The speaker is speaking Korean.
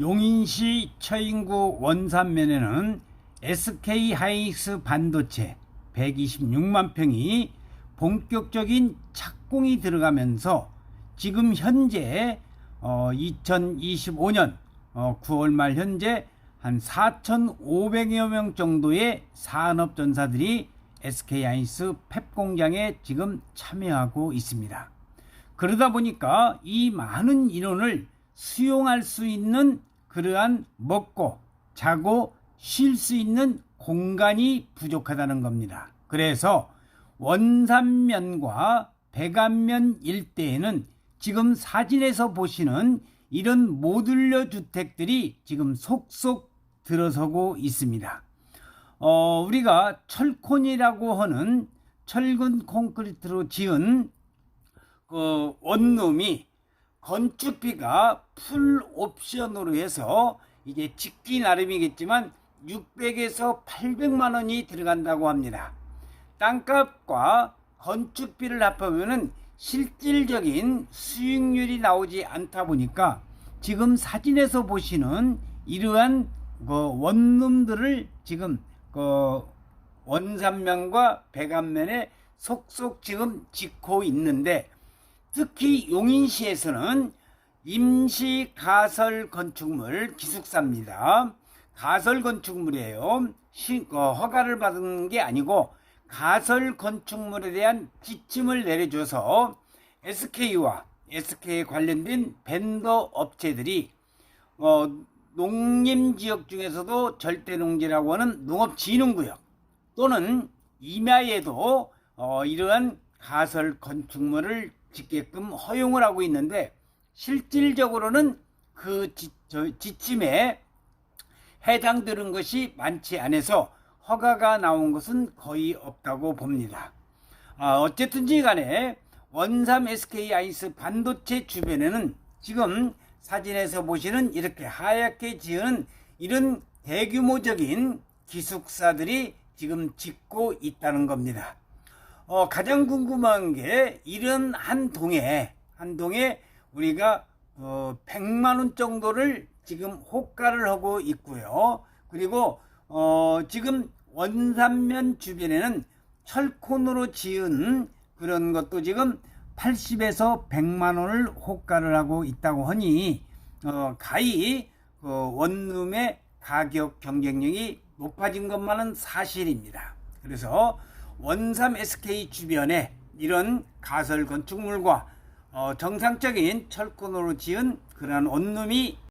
용인시 처인구 원산면에는 SK 하이닉스 반도체 126만 평이 본격적인 착공이 들어가면서 지금 현재 어, 2025년 어, 9월 말 현재 한 4,500여 명 정도의 산업 전사들이 SK 하이닉스 펩 공장에 지금 참여하고 있습니다. 그러다 보니까 이 많은 인원을 수용할 수 있는 그러한 먹고 자고 쉴 수 있는 공간이 부족하다는 겁니다. 그래서 원산면과 백안면 일대에는 지금 사진에서 보시는 이런 모듈러 주택들이 지금 속속 들어서고 있습니다. 어, 우리가 철콘이라고 하는 철근 콘크리트로 지은 그 원룸이 건축비가 풀 옵션으로 해서 이게 짓기 나름이겠지만 600에서 800만 원이 들어간다고 합니다. 땅값과 건축비를 합하면은 실질적인 수익률이 나오지 않다 보니까 지금 사진에서 보시는 이러한 그 원룸들을 지금 그 원산면과 백안면에 속속 지금 짓고 있는데 특히 용인시에서는 임시 가설 건축물 기숙사입니다. 가설 건축물이에요. 시, 어, 허가를 받은 게 아니고 가설 건축물에 대한 지침을 내려줘서 SK와 SK에 관련된 벤더 업체들이 어, 농림 지역 중에서도 절대 농지라고 하는 농업 진흥 구역 또는 임야에도 어, 이러한 가설 건축물을 짓게끔 허용을 하고 있는데 실질적으로는 그 지, 저, 지침에 해당되는 것이 많지 않아서 허가가 나온 것은 거의 없다고 봅니다. 아, 어쨌든지 간에 원삼 SK 아이스 반도체 주변에는 지금 사진에서 보시는 이렇게 하얗게 지은 이런 대규모적인 기숙사들이 지금 짓고 있다는 겁니다. 어, 가장 궁금한 게 이런 한 동에 한 동에 우리가 어, 100만 원 정도를 지금 호가를 하고 있고요. 그리고 어, 지금 원산면 주변에는 철콘으로 지은 그런 것도 지금 80에서 100만 원을 호가를 하고 있다고 하니 어, 가히 그 원룸의 가격 경쟁력이 높아진 것만은 사실입니다. 그래서 원삼 SK 주변에 이런 가설 건축물과 어, 정상적인 철근으로 지은 그러한 원룸이